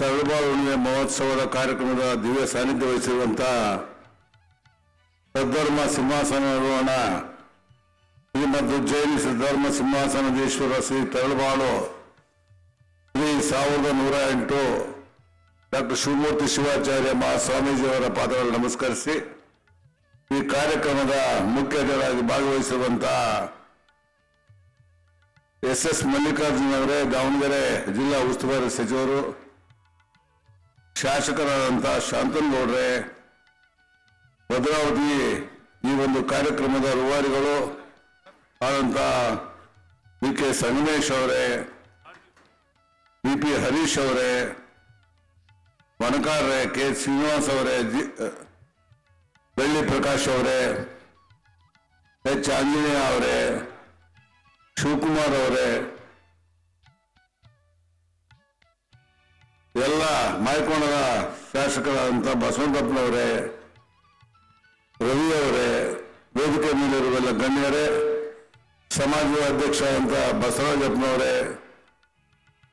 ತರಳುಬಾಳು ಹುಣ್ಣಿಮೆ ಮಹೋತ್ಸವದ ಕಾರ್ಯಕ್ರಮದ ದಿವ್ಯ ಸಾನ್ನಿಧ್ಯ ವಹಿಸಿರುವಂತ ಸದ್ಧರ್ಮ ಸಿಂಹಾಸನ ನಿರ್ವಹಣ ಶ್ರೀಮದ್ ಉಜ್ಜಯಿನಿ ಸಿದ್ಧರ್ಮ ಸಿಂಹಾಸನದೀಶ್ವರ ಶ್ರೀ ತರಳುಬಾಳು ಶ್ರೀ ಸಾವಿರದ ನೂರ ಎಂಟು ಡಾಕ್ಟರ್ ಶಿವಮೂರ್ತಿ ಶಿವಾಚಾರ್ಯ ಮಹಾಸ್ವಾಮೀಜಿಯವರ ಪಾದಗಳನ್ನು ನಮಸ್ಕರಿಸಿ ಈ ಕಾರ್ಯಕ್ರಮದ ಮುಖ್ಯ ಅತಿಥಿಗಳಾಗಿ ಭಾಗವಹಿಸಿರುವಂತಹ ಎಸ್ ಎಸ್ ಮಲ್ಲಿಕಾರ್ಜುನ್ ಅವರೇ ದಾವಣಗೆರೆ ಜಿಲ್ಲಾ ಉಸ್ತುವಾರಿ ಸಚಿವರು ಶಾಸಕರಾದಂತಹ ಶಾಂತನ್ ಗೌಡ್ರೆ, ಭದ್ರಾವತಿ ಈ ಒಂದು ಕಾರ್ಯಕ್ರಮದ ರೂವಾರಿಗಳು ಆದಂತಹ ವಿ ಕೆ ಸಂಗಮೇಶ್ ಅವರೇ ವಿ ಪಿ ಹರೀಶ್ ಅವರೇ ವನಕಾರ್ರೆ ಕೆ. ಶ್ರೀನಿವಾಸ್ ಅವರೇ, ಜಿ ಬೆಳ್ಳಿ ಪ್ರಕಾಶ್ ಅವರೇ, ಎಚ್. ಆಂಜನೇಯ ಅವರೇ, ಶಿವಕುಮಾರ್ ಅವರೇ ಎಲ್ಲ ಮಾಯಕೋಣದ ಶಾಸಕರಾದಂಥ ಬಸವಂತಪ್ಪನವರೇ ರವಿ ಅವರೇ ವೇದಿಕೆ ಮೇಲಿರುವೆಲ್ಲ ಗಣ್ಯರೇ, ಸಮಾಜದ ಅಧ್ಯಕ್ಷ ಅಂತ ಬಸವರಾಜಪ್ಪನವರೇ,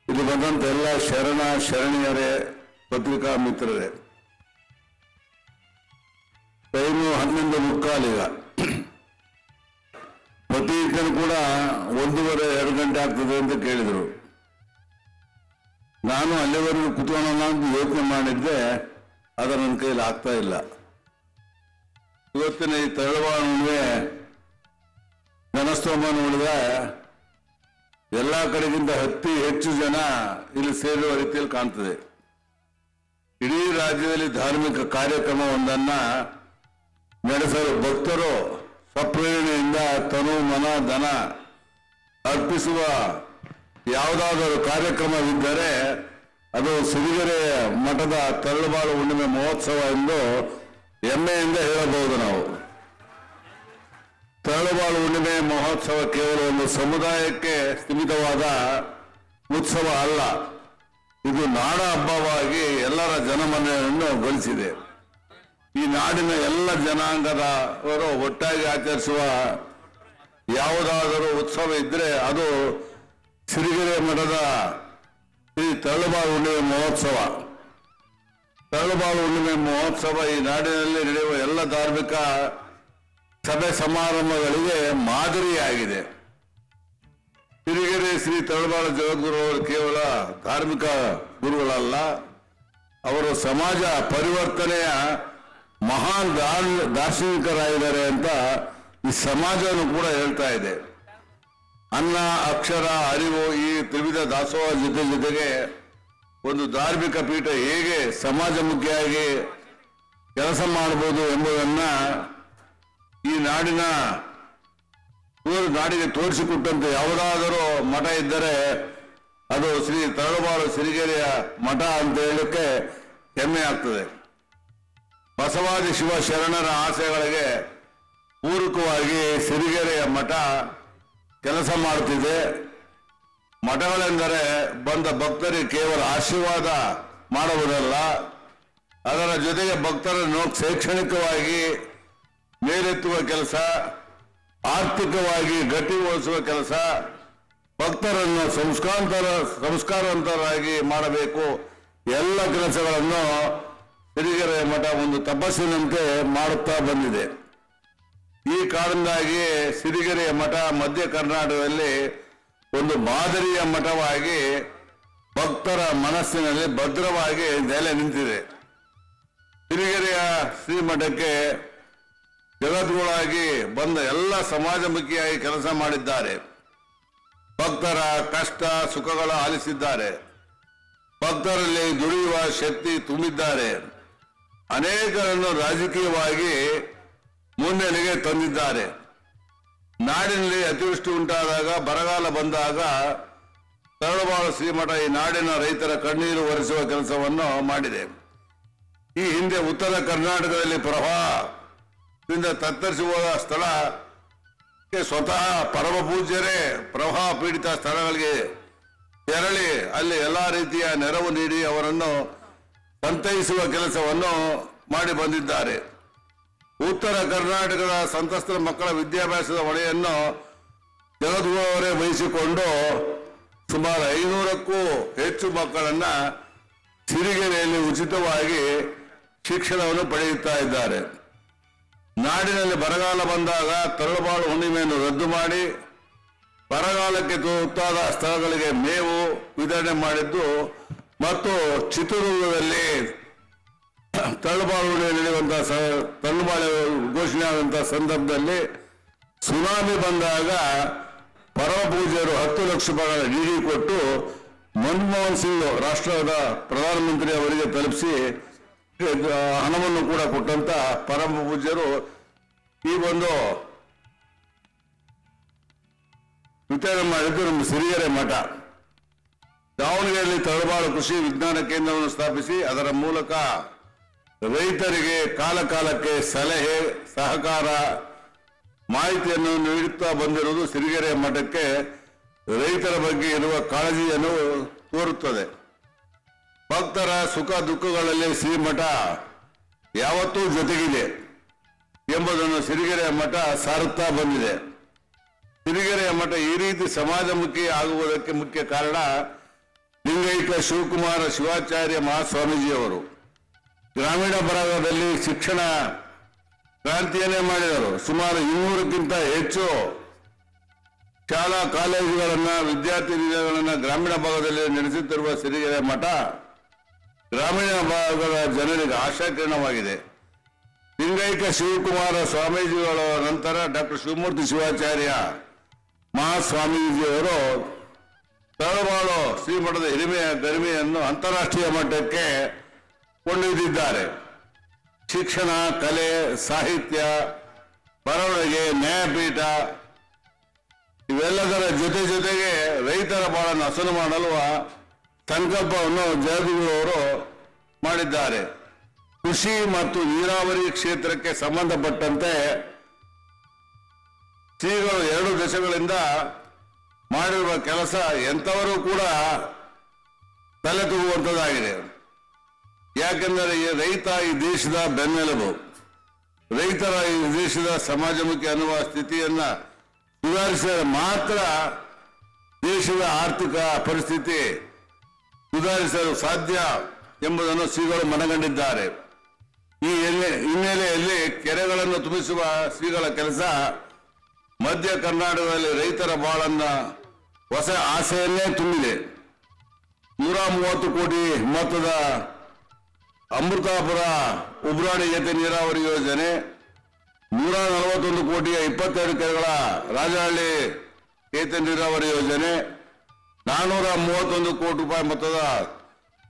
ಇಲ್ಲಿ ಬಂದಂತ ಎಲ್ಲ ಶರಣ ಶರಣಿಯರೇ, ಪತ್ರಿಕಾ ಮಿತ್ರರೇ. ಟೈಮು ಹನ್ನೊಂದು ಮುಕ್ಕಾಲೀಗ ಪ್ರತಿ ಕೂಡ ಒಂದೂವರೆ, ಎರಡು ಗಂಟೆ ಆಗ್ತದೆ ಅಂತ ಕೇಳಿದರು. ನಾನು ಅಲ್ಲಿವರೆಗೂ ಕುತ್ಕೊಳ್ಳೋಣ ಅಂತ ಯೋಚನೆ ಮಾಡಿದ್ದೆ ಅದು ನನ್ನ ಕೈಯಲ್ಲಿ ಆಗ್ತಾ ಇಲ್ಲ. ಇವತ್ತಿನ ಈ ತಳವಾಣಿಗೆ ಜನಸ್ತೋಮ ನೋಡಿದ್ರೆ ಎಲ್ಲ ಕಡೆಗಿಂತ ಹತ್ತಿ ಹೆಚ್ಚು ಜನ ಇಲ್ಲಿ ಸೇರುವ ರೀತಿಯಲ್ಲಿ ಕಾಣ್ತದೆ. ಇಡೀ ರಾಜ್ಯದಲ್ಲಿ ಧಾರ್ಮಿಕ ಕಾರ್ಯಕ್ರಮವೊಂದನ್ನ ನಡೆಸಲು ಭಕ್ತರು ಸ್ವಪ್ರೇರಣೆಯಿಂದ ತನು ಮನ ಧನ ಅರ್ಪಿಸುವ ಯಾವುದಾದರೂ ಕಾರ್ಯಕ್ರಮವಿದ್ದರೆ ಅದು ಸಿರಿಗೆರೆ ಮಠದ ತರಳುಬಾಳು ಹುಣ್ಣಿಮೆ ಮಹೋತ್ಸವ ಎಂದು ಹೆಮ್ಮೆಯಿಂದ ಹೇಳಬಹುದು ನಾವು. ತರಳುಬಾಳು ಹುಣ್ಣಿಮೆ ಮಹೋತ್ಸವ ಕೇವಲ ಒಂದು ಸಮುದಾಯಕ್ಕೆ ಸೀಮಿತವಾದ ಉತ್ಸವ ಅಲ್ಲ. ಇದು ನಾಡ ಹಬ್ಬವಾಗಿ ಎಲ್ಲರ ಜನಮನೆಯನ್ನು ಗಳಿಸಿದೆ. ಈ ನಾಡಿನ ಎಲ್ಲ ಜನಾಂಗದವರು ಒಟ್ಟಾಗಿ ಆಚರಿಸುವ ಯಾವುದಾದರೂ ಉತ್ಸವ ಇದ್ರೆ ಅದು ಸಿರಿಗೆರೆ ಮಠದ ಶ್ರೀ ತರಳುಬಾಳು ಹುಣ್ಣಿಮೆ ಮಹೋತ್ಸವ. ತರಳುಬಾಳು ಹುಣ್ಣಿಮೆ ಮಹೋತ್ಸವ ಈ ನಾಡಿನಲ್ಲಿ ನಡೆಯುವ ಎಲ್ಲ ಧಾರ್ಮಿಕ ಸಭೆ ಸಮಾರಂಭಗಳಿಗೆ ಮಾದರಿಯಾಗಿದೆ. ಸಿರಿಗೆರೆ ಶ್ರೀ ತರಳುಬಾಳು ಜಗದ್ಗುರು ಅವರು ಕೇವಲ ಧಾರ್ಮಿಕ ಗುರುಗಳಲ್ಲ, ಅವರು ಸಮಾಜ ಪರಿವರ್ತನೆಯ ಮಹಾನ್ ದಾರ್- ದಾರ್ಶನಿಕರಾಗಿದ್ದಾರೆ ಅಂತ ಈ ಸಮಾಜವನ್ನು ಕೂಡ ಹೇಳ್ತಾ ಇದೆ. ಅನ್ನ, ಅಕ್ಷರ, ಅರಿವು ಈ ತ್ರಿವಿಧ ದಾಸೋಹ ಜೊತೆ ಜೊತೆಗೆ ಒಂದು ಧಾರ್ಮಿಕ ಪೀಠ ಹೇಗೆ ಸಮಾಜಮುಖಿಯಾಗಿ ಕೆಲಸ ಮಾಡಬಹುದು ಎಂಬುದನ್ನ ಈ ನಾಡಿನ ನಾಡಿಗೆ ತೋರಿಸಿಕೊಟ್ಟಂತೆ. ಯಾವುದಾದರೂ ಮಠ ಇದ್ದರೆ ಅದು ಶ್ರೀ ತರಳುಬಾಳು ಸಿರಿಗೆರೆಯ ಮಠ ಅಂತ ಹೇಳಕ್ಕೆ ಹೆಮ್ಮೆ ಆಗ್ತದೆ. ಬಸವಾದಿ ಶಿವ ಶರಣರ ಆಸೆಗಳಿಗೆ ಪೂರಕವಾಗಿ ಸಿರಿಗೆರೆಯ ಮಠ ಕೆಲಸ ಮಾಡುತ್ತಿದೆ ಮಠಗಳೆಂದರೆ ಬಂದ ಭಕ್ತರಿಗೆ ಕೇವಲ ಆಶೀರ್ವಾದ ಮಾಡುವುದಲ್ಲ. ಅದರ ಜೊತೆಗೆ ಭಕ್ತರನ್ನು ಶೈಕ್ಷಣಿಕವಾಗಿ ಮೇಲೆತ್ತುವ ಕೆಲಸ, ಆರ್ಥಿಕವಾಗಿ ಗಟ್ಟಿಗೊಳಿಸುವ ಕೆಲಸ, ಭಕ್ತರನ್ನು ಸಂಸ್ಕಾಂತರ ಸಂಸ್ಕಾರವಂತರಾಗಿ ಮಾಡಬೇಕು. ಎಲ್ಲ ಕೆಲಸಗಳನ್ನು ಸಿರಿಗೆರೆ ಮಠ ಒಂದು ತಪಸ್ಸಿನಂತೆ ಮಾಡುತ್ತಾ ಬಂದಿದೆ. ಈ ಕಾರಣದಿಂದಾಗಿ ಸಿರಿಗೆರೆಯ ಮಠ ಮಧ್ಯ ಕರ್ನಾಟಕದಲ್ಲಿ ಒಂದು ಮಾದರಿಯ ಮಠವಾಗಿ ಭಕ್ತರ ಮನಸ್ಸಿನಲ್ಲಿ ಭದ್ರವಾಗಿ ನೆಲೆ ನಿಂತಿದೆ. ಸಿರಿಗೆರೆಯ ಶ್ರೀಮಠಕ್ಕೆ ಜಗದ್ಗುಳಾಗಿ ಬಂದ ಎಲ್ಲ ಸಮಾಜಮುಖಿಯಾಗಿ ಕೆಲಸ ಮಾಡಿದ್ದಾರೆ. ಭಕ್ತರ ಕಷ್ಟ ಸುಖಗಳ ಆಲಿಸಿದ್ದಾರೆ. ಭಕ್ತರಲ್ಲಿ ದುಡಿಯುವ ಶಕ್ತಿ ತುಂಬಿದ್ದಾರೆ. ಅನೇಕರನ್ನು ರಾಜಕೀಯವಾಗಿ ಮುನ್ನೆಲೆಗೆ ತಂದಿದ್ದಾರೆ. ನಾಡಿನಲ್ಲಿ ಅತಿವೃಷ್ಟಿ ಉಂಟಾದಾಗ, ಬರಗಾಲ ಬಂದಾಗ ತರಳುಬಾಳು ಶ್ರೀಮಠ ಈ ನಾಡಿನ ರೈತರ ಕಣ್ಣೀರು ಒರೆಸುವ ಕೆಲಸವನ್ನು ಮಾಡಿದೆ. ಈ ಹಿಂದೆ ಉತ್ತರ ಕರ್ನಾಟಕದಲ್ಲಿ ಪ್ರವಾಹದಿಂದ ತತ್ತರಿಸಿ ಹೋದ ಸ್ಥಳ ಸ್ವತಃ ಪರಮ ಪೂಜ್ಯರೇ, ಪ್ರವಾಹ ಪೀಡಿತ ಸ್ಥಳಗಳಿಗೆ ತೆರಳಿ, ಅಲ್ಲಿ ಎಲ್ಲಾ ರೀತಿಯ ನೆರವು ನೀಡಿ ಅವರನ್ನು ಸಂತೈಸುವ ಕೆಲಸವನ್ನು ಮಾಡಿ ಬಂದಿದ್ದಾರೆ. ಉತ್ತರ ಕರ್ನಾಟಕದ ಸಂತ್ರಸ್ತರ ಮಕ್ಕಳ ವಿದ್ಯಾಭ್ಯಾಸದ ಹೊಣೆಯನ್ನು ಜಗದ್ಗುರುವರೇ ವಹಿಸಿಕೊಂಡು ಸುಮಾರು ಐನೂರಕ್ಕೂ ಹೆಚ್ಚು ಮಕ್ಕಳನ್ನ ಸಿರಿಗೆರೆಯಲ್ಲಿ ಉಚಿತವಾಗಿ ಶಿಕ್ಷಣವನ್ನು ಪಡೆಯುತ್ತಾ ಇದ್ದಾರೆ. ನಾಡಿನಲ್ಲಿ ಬರಗಾಲ ಬಂದಾಗ ತರಳುಬಾಳು ಹುಣ್ಣಿಮೆಯನ್ನು ರದ್ದು ಮಾಡಿ ಬರಗಾಲಕ್ಕೆ ತುತ್ತಾದ ಸ್ಥಳಗಳಿಗೆ ಮೇವು ವಿತರಣೆ ಮಾಡಿದ್ದು ಮತ್ತು ಚಿತ್ರದುರ್ಗದಲ್ಲಿ ತಳ್ಳುಬಾಳು ನಡೆಯುವಂತಹ ಸ- ಘೋಷಣೆ ಆದಂತಹ ಸಂದರ್ಭದಲ್ಲಿ ಸುನಾಮಿ ಬಂದಾಗ ಪರಮ ಪೂಜ್ಯರು ಹತ್ತು ಲಕ್ಷ ರೂಪಾಯಿಗಳ ಡಿಡಿ ಕೊಟ್ಟು ಮನಮೋಹನ್ ಸಿಂಗ್ ರಾಷ್ಟ್ರದ ಪ್ರಧಾನಮಂತ್ರಿ ಅವರಿಗೆ ತಲುಪಿಸಿ ಹಣವನ್ನು ಕೂಡ ಕೊಟ್ಟಂತ ಪರಮ ಪೂಜ್ಯರು ಈ ಒಂದು ವಿತರಣೆ ಮಾಡಿದ್ದು ನಮ್ಮ ಸಿರಿಗೆರೆ ಮಠ. ದಾವಣಗೆರೆಯಲ್ಲಿ ತಳಬಾಳು ಕೃಷಿ ವಿಜ್ಞಾನ ಕೇಂದ್ರವನ್ನು ಸ್ಥಾಪಿಸಿ ಅದರ ಮೂಲಕ ರೈತರಿಗೆ ಕಾಲಕಾಲಕ್ಕೆ ಸಲಹೆ, ಸಹಕಾರ, ಮಾಹಿತಿಯನ್ನು ನೀಡುತ್ತಾ ಬಂದಿರುವುದು ಸಿರಿಗೆರೆ ಮಠಕ್ಕೆ ರೈತರ ಬಗ್ಗೆ ಇರುವ ಕಾಳಜಿಯನ್ನು ತೋರುತ್ತದೆ. ಭಕ್ತರ ಸುಖ ದುಃಖಗಳಲ್ಲಿ ಶ್ರೀಮಠ ಯಾವತ್ತೂ ಜೊತೆಗಿದೆ ಎಂಬುದನ್ನು ಸಿರಿಗೆರೆ ಮಠ ಸಾರುತ್ತಾ ಬಂದಿದೆ. ಸಿರಿಗೆರೆಯ ಮಠ ಈ ರೀತಿ ಸಮಾಜಮುಖಿ ಆಗುವುದಕ್ಕೆ ಮುಖ್ಯ ಕಾರಣ ಲಿಂಗೈಕ ಶಿವಕುಮಾರ ಶಿವಾಚಾರ್ಯ ಮಹಾಸ್ವಾಮೀಜಿಯವರು. ಗ್ರಾಮೀಣ ಭಾಗದಲ್ಲಿ ಶಿಕ್ಷಣ ಕ್ರಾಂತಿಯನ್ನೇ ಮಾಡಿದರು. ಸುಮಾರು ಇನ್ನೂರಕ್ಕಿಂತ ಹೆಚ್ಚು ಶಾಲಾ ಕಾಲೇಜುಗಳನ್ನು, ವಿದ್ಯಾರ್ಥಿ ನಿಲಯಗಳನ್ನ ಗ್ರಾಮೀಣ ಭಾಗದಲ್ಲಿ ನಡೆಸುತ್ತಿರುವ ಸಿರಿಗೆರೆ ಮಠ ಗ್ರಾಮೀಣ ಭಾಗದ ಜನರಿಗೆ ಆಶಾಕಿರಣವಾಗಿದೆ. ಲಿಂಗೈಕ ಶಿವಕುಮಾರ ಸ್ವಾಮೀಜಿಗಳ ನಂತರ ಡಾಕ್ಟರ್ ಶಿವಮೂರ್ತಿ ಶಿವಾಚಾರ್ಯ ಮಹಾಸ್ವಾಮೀಜಿಯವರು ತಳಬಾಳು ಶ್ರೀಮಠದ ಹಿರಿಮೆಯ, ಗರಿಮೆಯನ್ನು ಅಂತಾರಾಷ್ಟ್ರೀಯ ಮಟ್ಟಕ್ಕೆ ಕೊಂಡೊಯ್ದಿದ್ದಾರೆ. ಶಿಕ್ಷಣ, ಕಲೆ, ಸಾಹಿತ್ಯ, ಬರವಣಿಗೆ, ನ್ಯಾಯಪೀಠ, ಇವೆಲ್ಲದರ ಜೊತೆ ಜೊತೆಗೆ ರೈತರ ಬಾಳನ್ನು ಹಸನು ಮಾಡಲು ಸಂಕಲ್ಪವನ್ನು ಅವರು ಮಾಡಿದ್ದಾರೆ. ಕೃಷಿ ಮತ್ತು ನೀರಾವರಿ ಕ್ಷೇತ್ರಕ್ಕೆ ಸಂಬಂಧಪಟ್ಟಂತೆ ಶ್ರೀಗಳು ಎರಡು ದಶಕಗಳಿಂದ ಮಾಡಿರುವ ಕೆಲಸ ಎಂಥವರು ಕೂಡ ತಲೆ ಯಾಕೆಂದರೆ ಈ ರೈತ ಈ ದೇಶದ ಬೆನ್ನೆಲುಬು. ರೈತರ ಈ ದೇಶದ ಸಮಾಜಮುಖಿ ಅನ್ನುವ ಸ್ಥಿತಿಯನ್ನ ಸುಧಾರಿಸಿದರೆ ಮಾತ್ರ ದೇಶದ ಆರ್ಥಿಕ ಪರಿಸ್ಥಿತಿ ಸುಧಾರಿಸಲು ಸಾಧ್ಯ ಎಂಬುದನ್ನು ಶ್ರೀಗಳು ಮನಗಂಡಿದ್ದಾರೆ. ಈ ಹಿನ್ನೆಲೆಯಲ್ಲಿ ಕೆರೆಗಳನ್ನು ತುಂಬಿಸುವ ಶ್ರೀಗಳ ಕೆಲಸ ಮಧ್ಯ ಕರ್ನಾಟಕದಲ್ಲಿ ರೈತರ ಬಾಳನ್ನ ಹೊಸ ಆಸೆಯನ್ನೇ ತುಂಬಿದೆ. ನೂರ ಮೂವತ್ತು ಕೋಟಿ ಮೊತ್ತದ ಅಮೃತಾಪುರ ಉಬ್ರಾಣಿ ಜತೆ ನೀರಾವರಿ ಯೋಜನೆ ನೂರ ನಲವತ್ತೊಂದು ಕೋಟಿಯ ಇಪ್ಪತ್ತೆರಡು ಕೆರೆಗಳ ರಾಜಹಳ್ಳಿ ಏತ ನೀರಾವರಿ ಯೋಜನೆ ನಾನೂರ ಮೂವತ್ತೊಂದು ಕೋಟಿ ರೂಪಾಯಿ ಮೊತ್ತದ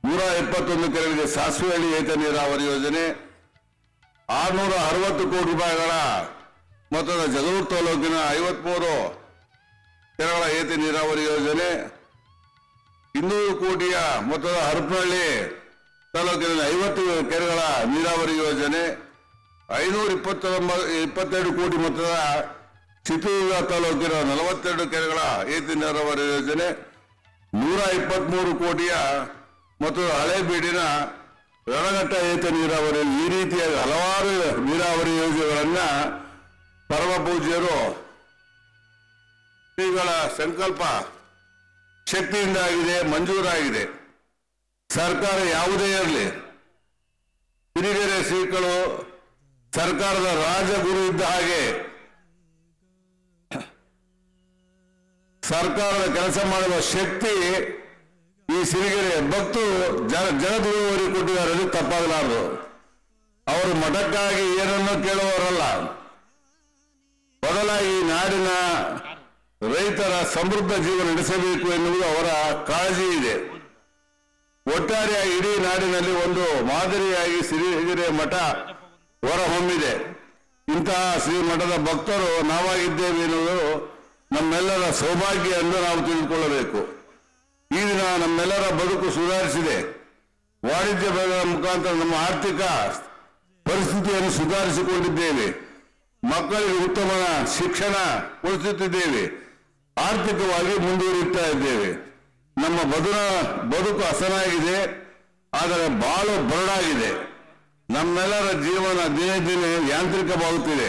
ನೂರ ಇಪ್ಪತ್ತೊಂದು ಕೆರೆಗಳಿಗೆ ಸಾಸಿವೆಹಳ್ಳಿ ಏತ ನೀರಾವರಿ ಯೋಜನೆ ಆರುನೂರ ಅರವತ್ತು ಕೋಟಿ ರೂಪಾಯಿಗಳ ಮೊತ್ತದ ಜಗಳೂರು ತಾಲೂಕಿನ ಐವತ್ಮೂರು ಕೆರೆಗಳ ಏತ ನೀರಾವರಿ ಯೋಜನೆ ಇನ್ನೂರು ಕೋಟಿಯ ಮೊತ್ತದ ಹರಪನಹಳ್ಳಿ ತಾಲೂಕಿನಲ್ಲಿ ಐವತ್ತು ಕೆರೆಗಳ ನೀರಾವರಿ ಯೋಜನೆ, ಐನೂರ ಇಪ್ಪತ್ತೊಂಬ, ಇಪ್ಪತ್ತೆರಡು ಕೋಟಿ ಮೊತ್ತದ ಚಿತ್ರದುರ್ಗ ತಾಲೂಕಿನ ನಲವತ್ತೆರಡು ಕೆರೆಗಳ ಏತ ನೀರಾವರಿ ಯೋಜನೆ, ನೂರ ಇಪ್ಪತ್ಮೂರು ಕೋಟಿಯ ಮತ್ತು ಹಳೇಬೀಡಿನ ರಣಘಟ್ಟ ಏತ ನೀರಾವರಿ, ಈ ರೀತಿಯಾಗಿ ಹಲವಾರು ನೀರಾವರಿ ಯೋಜನೆಗಳನ್ನ ಪರಮ ಪೂಜ್ಯರು ಶ್ರೀಗಳ ಸಂಕಲ್ಪ ಶಕ್ತಿಯಿಂದ ಆಗಿದೆ ಮಂಜೂರಾಗಿದೆ. ಸರ್ಕಾರ ಯಾವುದೇ ಇರಲಿ ಸಿರಿಗೆರೆ ಶ್ರೀಗಳು, ಸರ್ಕಾರದ ರಾಜಗುರು ಇದ್ದ ಹಾಗೆ, ಸರ್ಕಾರದ ಕೆಲಸ ಮಾಡುವ ಶಕ್ತಿ ಈ ಸಿರಿಗೆರೆ ಭಕ್ತರು ಜನ ಜಗದ್ಗುರುವರಿಗೆ ಕೊಟ್ಟಿದ್ದಾರೆ ತಪ್ಪಾಗಲಾರದು. ಅವರು ಮಠಕ್ಕಾಗಿ ಏನನ್ನು ಕೇಳುವವರಲ್ಲ. ಬದಲಾಗಿ ನಾಡಿನ ರೈತರ ಸಮೃದ್ಧ ಜೀವನ ನಡೆಸಬೇಕು ಎನ್ನುವುದು ಅವರ ಕಾಳಜಿ ಇದೆ. ಒಟ್ಟಾರೆಯಾಗಿ ಇಡೀ ನಾಡಿನಲ್ಲಿ ಒಂದು ಮಾದರಿಯಾಗಿ ಸಿರಿಗೆರೆ ಮಠ ಹೊರಹೊಮ್ಮಿದೆ. ಇಂತಹ ಶ್ರೀ ಮಠದ ಭಕ್ತರು ನಾವಾಗಿದ್ದೇವೆ ಎನ್ನುವುದು ನಮ್ಮೆಲ್ಲರ ಸೌಭಾಗ್ಯ ಎಂದು ನಾವು ತಿಳಿದುಕೊಳ್ಳಬೇಕು. ಈ ದಿನ ನಮ್ಮೆಲ್ಲರ ಬದುಕು ಸುಧಾರಿಸಿದೆ. ವಾಣಿಜ್ಯ ಬೆಳೆಗಳ ಮುಖಾಂತರ ನಮ್ಮ ಆರ್ಥಿಕ ಪರಿಸ್ಥಿತಿಯನ್ನು ಸುಧಾರಿಸಿಕೊಂಡಿದ್ದೇವೆ. ಮಕ್ಕಳಿಗೆ ಉತ್ತಮ ಶಿಕ್ಷಣ ಕೊಡಿಸುತ್ತಿದ್ದೇವೆ. ಆರ್ಥಿಕವಾಗಿ ಮುಂದುವರಿಯುತ್ತಾ ಇದ್ದೇವೆ. ನಮ್ಮ ಬದುಕ ಬದುಕು ಹಸನಾಗಿದೆ, ಆದರೆ ಬಾಳು ಬರಡಾಗಿದೆ. ನಮ್ಮೆಲ್ಲರ ಜೀವನ ದಿನೇ ದಿನೇ ಯಾಂತ್ರಿಕವಾಗುತ್ತಿದೆ.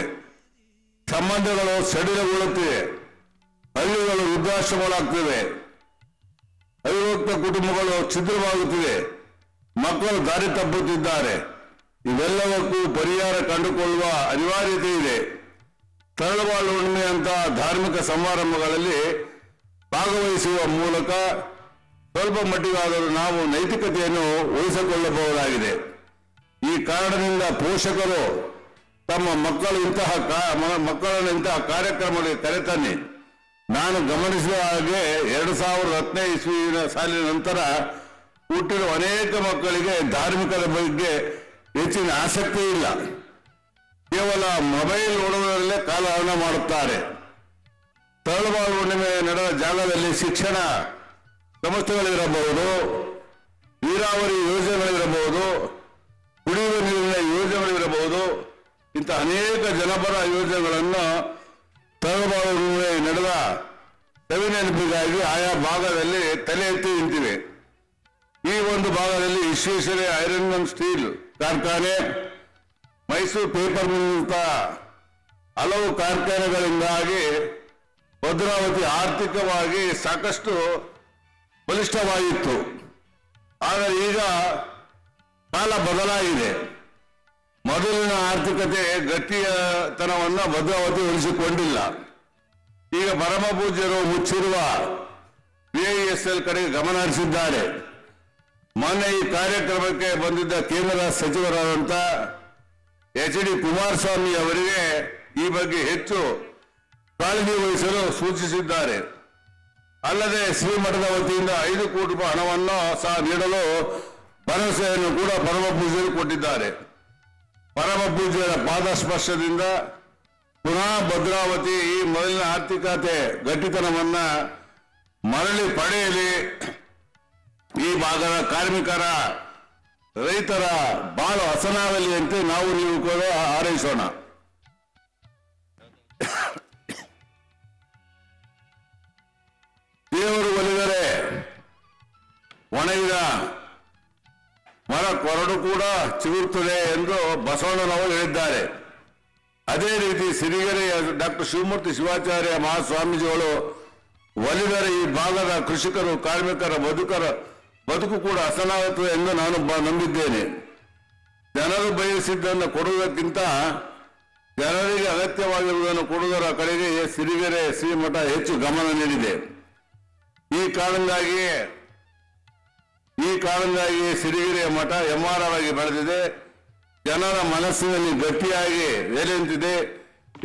ಸಂಬಂಧಗಳು ಸಡಿಲಗೊಳ್ಳುತ್ತಿವೆ. ಹಳ್ಳಿಗಳು ವೃದ್ಧಾಶ್ರಮಗಳಾಗ್ತಿವೆ. ಅವಿಭಕ್ತ ಕುಟುಂಬಗಳು ಛಿದ್ರವಾಗುತ್ತಿವೆ. ಮಕ್ಕಳು ದಾರಿ ತಪ್ಪುತ್ತಿದ್ದಾರೆ. ಇವೆಲ್ಲವಕ್ಕೂ ಪರಿಹಾರ ಕಂಡುಕೊಳ್ಳುವ ಅನಿವಾರ್ಯತೆ ಇದೆ. ತರಳಬಾಳು ಹುಣ್ಣಿಮೆಯಂತಹ ಧಾರ್ಮಿಕ ಸಮಾರಂಭಗಳಲ್ಲಿ ಭಾಗವಹಿಸುವ ಮೂಲಕ ಸ್ವಲ್ಪ ಮಟ್ಟಿಗಾದರೂ ನಾವು ನೈತಿಕತೆಯನ್ನು ಉಳಿಸಿಕೊಳ್ಳಬಹುದಾಗಿದೆ. ಈ ಕಾರಣದಿಂದ ಪೋಷಕರು ತಮ್ಮ ಮಕ್ಕಳು ಇಂತಹ ಮಕ್ಕಳನ್ನು ಇಂತಹ ಕಾರ್ಯಕ್ರಮಗಳಿಗೆ ಕರೆತಾನೆ ನಾನು ಗಮನಿಸಿದ ಹಾಗೆ ಎರಡು ಸಾವಿರದ ಹತ್ತನೇ ಇಸ್ವಿನ ಸಾಲಿನ ನಂತರ ಹುಟ್ಟಿರುವ ಅನೇಕ ಮಕ್ಕಳಿಗೆ ಧಾರ್ಮಿಕದ ಬಗ್ಗೆ ಹೆಚ್ಚಿನ ಆಸಕ್ತಿ ಇಲ್ಲ. ಕೇವಲ ಮೊಬೈಲ್ ನೋಡುವುದರಲ್ಲೇ ಕಾಲಹರಣ ಮಾಡುತ್ತಾರೆ. ತರಳುಬಾಳು ಹುಣ್ಣಿಮೆ ನಡೆದ ಜಾಗದಲ್ಲಿ ಶಿಕ್ಷಣ ಸಂಸ್ಥೆಗಳಿರಬಹುದು ನೀರಾವರಿ ಯೋಜನೆಗಳಿರಬಹುದು ಕುಡಿಯುವ ನೀರಿನ ಯೋಜನೆಗಳಿರಬಹುದು ಇಂಥ ಅನೇಕ ಜನಪರ ಯೋಜನೆಗಳನ್ನು ತರಬಾರದ ನಡೆದ ಸವಿನೆನಪಿಗಾಗಿ ಆಯಾ ಭಾಗದಲ್ಲಿ ತಲೆ ಎತ್ತಿ ನಿಂತಿವೆ. ಈ ಒಂದು ಭಾಗದಲ್ಲಿ ವಿಶ್ವೇಶ್ವರ ಐರನ್ ಅಂಡ್ ಸ್ಟೀಲ್ ಕಾರ್ಖಾನೆ, ಮೈಸೂರು ಪೇಪರ್ ಮಿಲ್ನಂತ ಹಲವು ಕಾರ್ಖಾನೆಗಳಿಂದಾಗಿ ಭದ್ರಾವತಿ ಆರ್ಥಿಕವಾಗಿ ಸಾಕಷ್ಟು ಬಲಿಷ್ಠವಾಗಿತ್ತು. ಆದರೆ ಈಗ ಕಾಲ ಬದಲಾಗಿದೆ. ಮೊದಲಿನ ಆರ್ಥಿಕತೆ ಗಟ್ಟಿಯತನವನ್ನು ಭದ್ರಾವತಿ ಉಳಿಸಿಕೊಂಡಿಲ್ಲ ಈಗ ಪರಮ ಪೂಜ್ಯರು ಮುಚ್ಚಿರುವ ಬಿಐಎಸ್ಎಲ್ ಕಡೆಗೆ ಗಮನ ಹರಿಸಿದ್ದಾರೆ. ಮೊನ್ನೆ ಈ ಕಾರ್ಯಕ್ರಮಕ್ಕೆ ಬಂದಿದ್ದ ಕೇಂದ್ರ ಸಚಿವರಾದಂತ ಎಚ್ ಡಿ ಕುಮಾರಸ್ವಾಮಿ ಅವರಿಗೆ ಈ ಬಗ್ಗೆ ಹೆಚ್ಚು ಕಾಳಜಿ ವಹಿಸಲು ಸೂಚಿಸಿದ್ದಾರೆ. ಅಲ್ಲದೆ ಶ್ರೀಮಠದ ವತಿಯಿಂದ ಐದು ಕೋಟಿ ರೂಪಾಯಿ ಹಣವನ್ನು ಸಹ ನೀಡಲು ಭರವಸೆಯನ್ನು ಕೂಡ ಪರಮ ಪೂಜ್ಯರು ಕೊಟ್ಟಿದ್ದಾರೆ. ಪರಮ ಪೂಜ್ಯರ ಪಾದಸ್ಪರ್ಶದಿಂದ ಪುನಃ ಭದ್ರಾವತಿ ಈ ಮೊದಲಿನ ಆರ್ಥಿಕತೆ ಗಟ್ಟಿತನವನ್ನ ಮರಳಿ ಪಡೆಯಲಿ. ಈ ಭಾಗದ ಕಾರ್ಮಿಕರ, ರೈತರ ಬಾಳು ಹಸನಾಗಲಿ ಅಂತ ನಾವು ನೀವು ಕೂಡ ಹಾರೈಸೋಣ. ಒಣಗಿದ ಮರ ಕೊರಡು ಕೂಡ ಚಿಗುರುತ್ತದೆ ಎಂದು ಬಸವಣ್ಣನವರು ಹೇಳಿದ್ದಾರೆ. ಅದೇ ರೀತಿ ಸಿರಿಗೆರೆಯ ಡಾಕ್ಟರ್ ಶಿವಮೂರ್ತಿ ಶಿವಾಚಾರ್ಯ ಮಹಾಸ್ವಾಮೀಜಿಗಳು ಒಲಿದರೆ ಈ ಭಾಗದ ಕೃಷಿಕರು, ಕಾರ್ಮಿಕರ ಬದುಕರ ಬದುಕು ಕೂಡ ಹಸನಾಗುತ್ತದೆ ಎಂದು ನಾನು ನಂಬಿದ್ದೇನೆ. ಜನರು ಬಯಸಿದ್ದನ್ನು ಕೊಡುವುದಕ್ಕಿಂತ ಜನರಿಗೆ ಅಗತ್ಯವಾಗಿರುವುದನ್ನು ಕೊಡುವುದರ ಕಡೆಗೆ ಸಿರಿಗೆರೆ ಶ್ರೀಮಠ ಹೆಚ್ಚು ಗಮನ ನೀಡಿದೆ. ಈ ಕಾರಣಕ್ಕಾಗಿ ಈ ಕಾರಣಕ್ಕಾಗಿ ಸಿರಿಗೆರೆಯ ಮಠ ಎಮ್ಮಾರವಾಗಿ ಬೆಳೆದಿದೆ. ಜನರ ಮನಸ್ಸಿನಲ್ಲಿ ಗಟ್ಟಿಯಾಗಿ ನೆಲೆ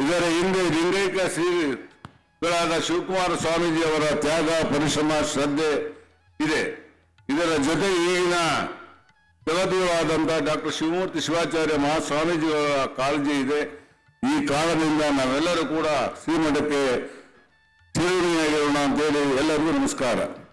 ಇದರ ಹಿಂದೆ ಲಿಂಗೈಕ ಶ್ರೀಗಳಾದ ಶಿವಕುಮಾರ ಸ್ವಾಮೀಜಿಯವರ ತ್ಯಾಗ, ಪರಿಶ್ರಮ, ಶ್ರದ್ಧೆ ಇದೆ. ಇದರ ಜೊತೆ ಈಗಿನ ಜಗದ್ಗುರುವಾದಂತಹ ಡಾಕ್ಟರ್ ಶಿವಮೂರ್ತಿ ಶಿವಾಚಾರ್ಯ ಮಹಾಸ್ವಾಮೀಜಿಯವರ ಕಾಳಜಿ ಇದೆ. ಈ ಕಾರಣದಿಂದ ನಾವೆಲ್ಲರೂ ಕೂಡ ಶ್ರೀಮಠಕ್ಕೆ ಚಿರುಣಿಯಾಗಿರೋಣ ಅಂತೇಳಿ ಎಲ್ಲರಿಗೂ ನಮಸ್ಕಾರ.